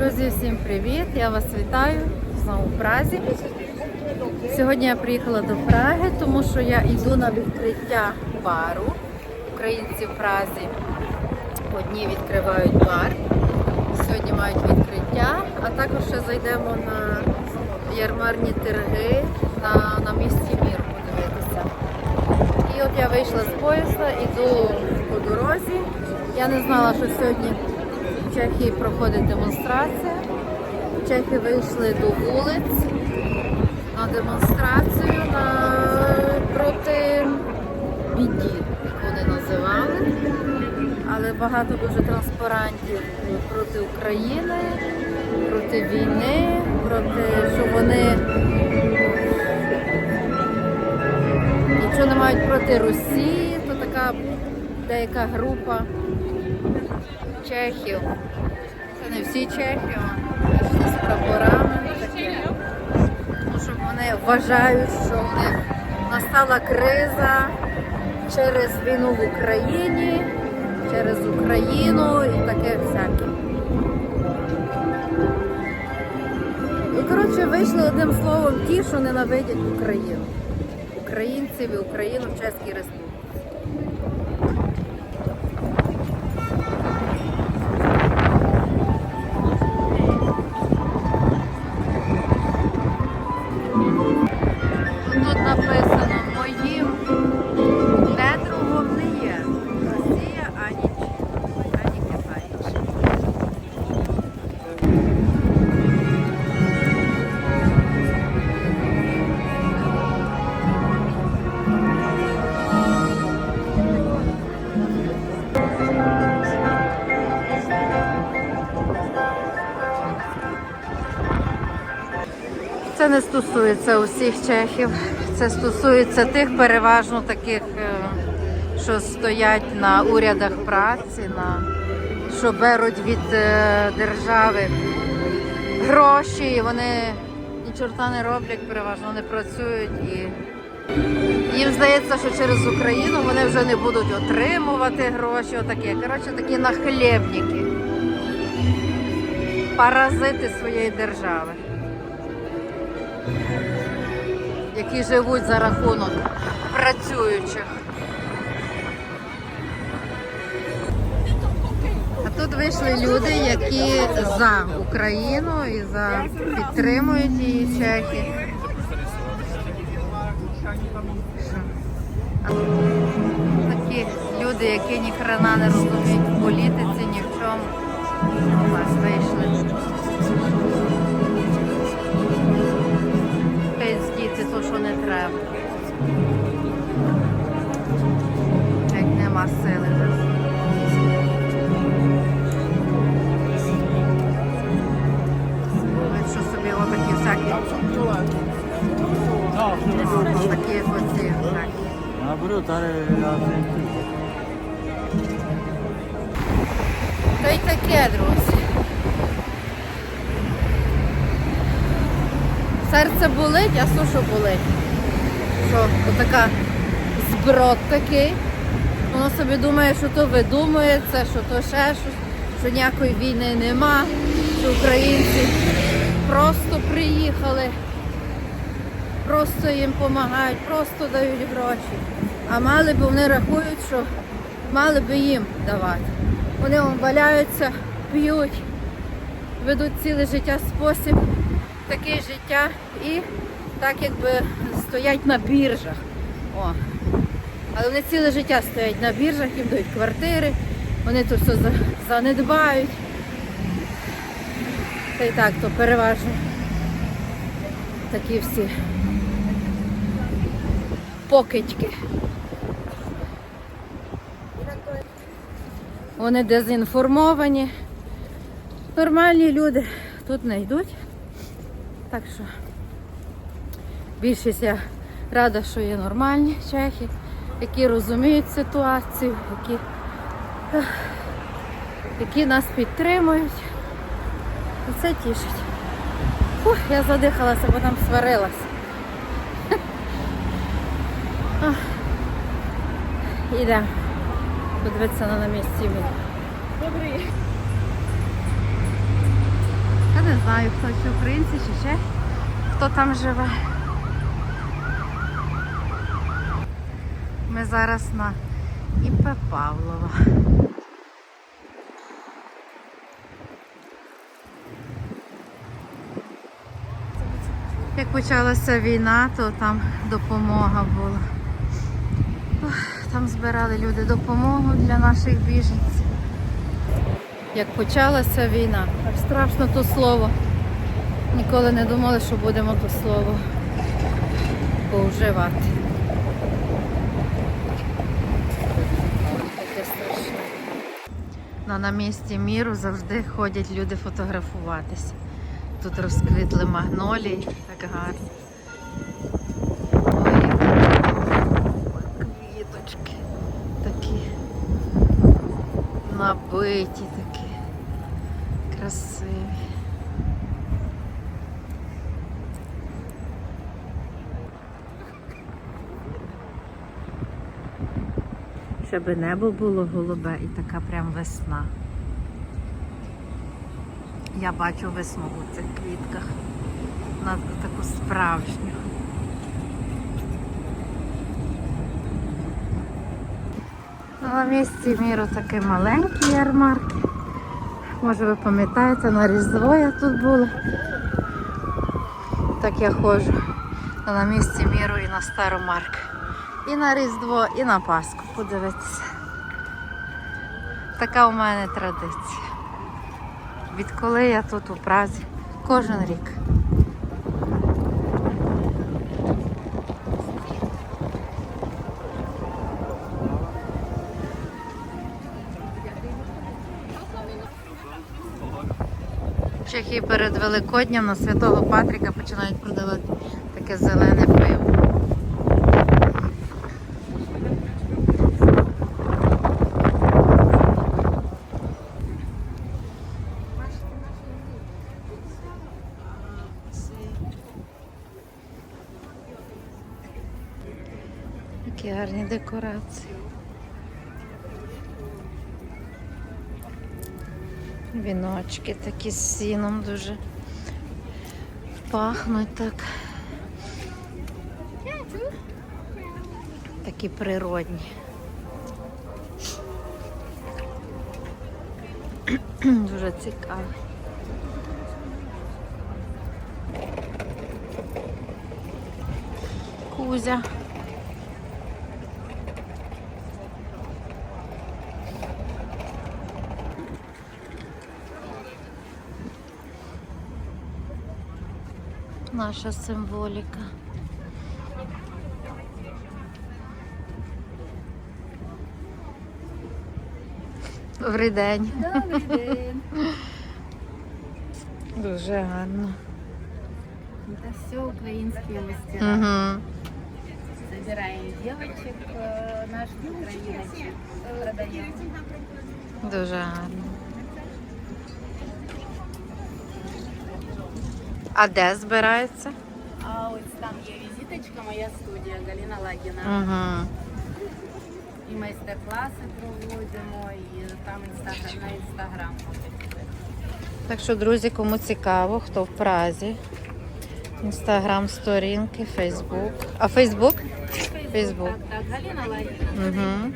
Друзі, всім привіт! Я вас вітаю знову в Празі. Сьогодні я приїхала до Праги, тому що я йду на відкриття бару. Українці в Празі одні відкривають бар. Сьогодні мають відкриття, а також ще зайдемо на ярмарні торги на, на місці міру подивитися. І от я вийшла з поїзда, іду по дорозі. Я не знала, що сьогодні Чехії проходить демонстрація. Чехи вийшли до вулиць на демонстрацію на... проти біді, як вони називали. Але багато дуже транспарантів проти України, проти війни, проти що вони нічого не мають проти Росії, то така деяка група чехів. Це не всі чехи, а з прапорами. Тому що вони вважають, що в них настала криза через війну в Україні, через Україну і таке всяке. І коротше вийшли одним словом ті, що ненавидять Україну. Українців і Україну в Чеській Республіці. Не стосується усіх чехів. Це стосується тих переважно таких, е, що стоять на урядах праці, на, що беруть від е, держави гроші, і вони ні чорта не роблять, переважно вони працюють і їм здається, що через Україну вони вже не будуть отримувати гроші. Отакі. Коротше, такі нахлєбники, паразити своєї держави. Які живуть за рахунок працюючих. А тут вийшли люди, які за Україну і за підтримують її чехи. Такі люди, які ні хрена не розуміють в політиці, ні в чому. Вийшли. Як нема сили Що собі отакі всякі. Такі оці sentito. Та й таке, друзі. Серце болить, а що болить? Що отака зброд такий. Воно собі думає, що то видумується, що то ще щось, що ніякої війни нема, що українці просто приїхали, просто їм допомагають, просто дають гроші. А мали б вони рахують, що мали б їм давати. Вони вон валяються, п'ють, ведуть ціле життя спосіб, таке життя і так якби стоять на біржах. О. Але вони ціле життя стоять на біржах, їм дають квартири, вони тут все занедбають. Та й так, то переважно такі всі покидьки. Вони дезінформовані. Нормальні люди тут не йдуть. Так що більшість я рада, що є нормальні чехи, які розуміють ситуацію, які, які нас підтримують. І це тішить. Фух, я задихалася, бо там сварилася. Ах. Ідемо. Подивитися на, місці. Добрий. Я не знаю, хто чи українці, чи ще хто там живе. Ми зараз на ІП Павлова. Як почалася війна, то там допомога була. Там збирали люди допомогу для наших біженців. Як почалася війна, аж страшно то слово. Ніколи не думали, що будемо то слово повживати. Таке страшне. Ну, на місці міру завжди ходять люди фотографуватися. Тут розквітли магнолії, так гарно. Ой, квіточки такі набиті такі, красиві. Щоб небо було голубе і така прям весна. Я бачу весну у цих квітках. На таку справжню. Ну, На місці міру такий маленький ярмарк. Може ви пам'ятаєте, на Різдво я тут була. Так я ходжу Ну, на місці міру і на Старомарк. І на Різдво, і на Пасху. Подивитися. Така у мене традиція. Відколи я тут у Празі кожен рік. Чехії перед Великоднем на Святого Патріка починають продавати таке зелене пиво. Які гарні декорації. Віночки такі з сіном дуже пахнуть так. Такі природні. Дуже цікаво. Кузя. Наша символіка. Добрий день. Добрий день. Дуже гарно. Это все украинские мастера. Угу. Собираем девочек э, наших украиночек, продаем. Дуже гарно. А де збирається? А ось там є візиточка, моя студія Галина Лагіна. Угу. І майстер-класи проводимо, і там інстаграм на інстаграм. Так що, друзі, кому цікаво, хто в Празі. Інстаграм, сторінки, Фейсбук. А Фейсбук? Фейсбук. Так, так, Галина Лагіна. Угу.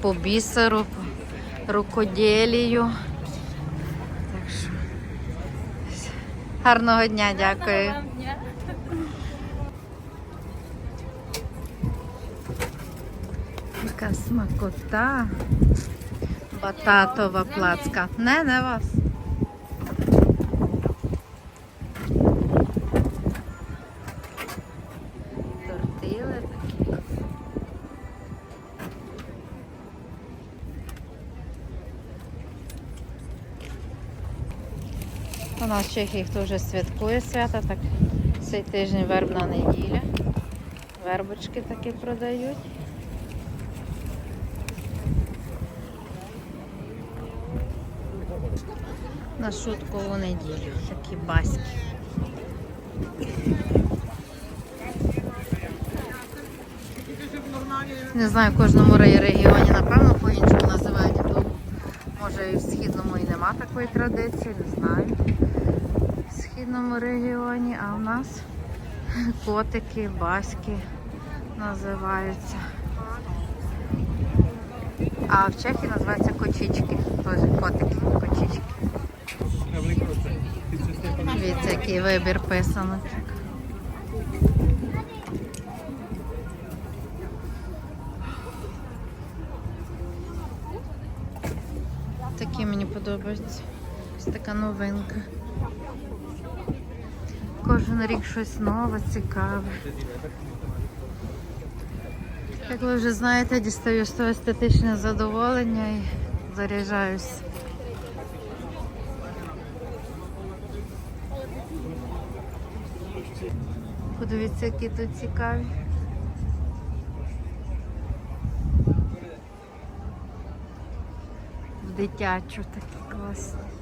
По бісеру, по рукоділію. Так що. Гарного дня, дякую. Яка смакота. Бататова плацка. Не, не вас. Нас в Чехії хто вже святкує свято, так цей тиждень вербна неділя. Вербочки такі продають. на шуткову неділю. Такі баськи. Не знаю, в кожному регіоні, напевно, по-іншому називають, може і в східному і нема такої традиції, не знаю. Східному регіоні, а в нас котики, баськи називаються. А в Чехії називаються кочічки. Теж котики, кочічки. Дивіться, який вибір писаночок. Такі мені подобаються. Ось така новинка. Кожен рік щось нове, цікаве. Як ви вже знаєте, дістаю з того естетичне задоволення і заряджаюсь. Подивіться, які тут цікаві. В дитячу такі класні.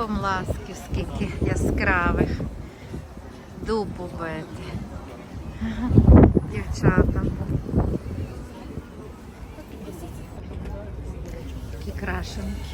Помласків, скільки яскравих. Дубу бити. Дівчата. Такі крашенки.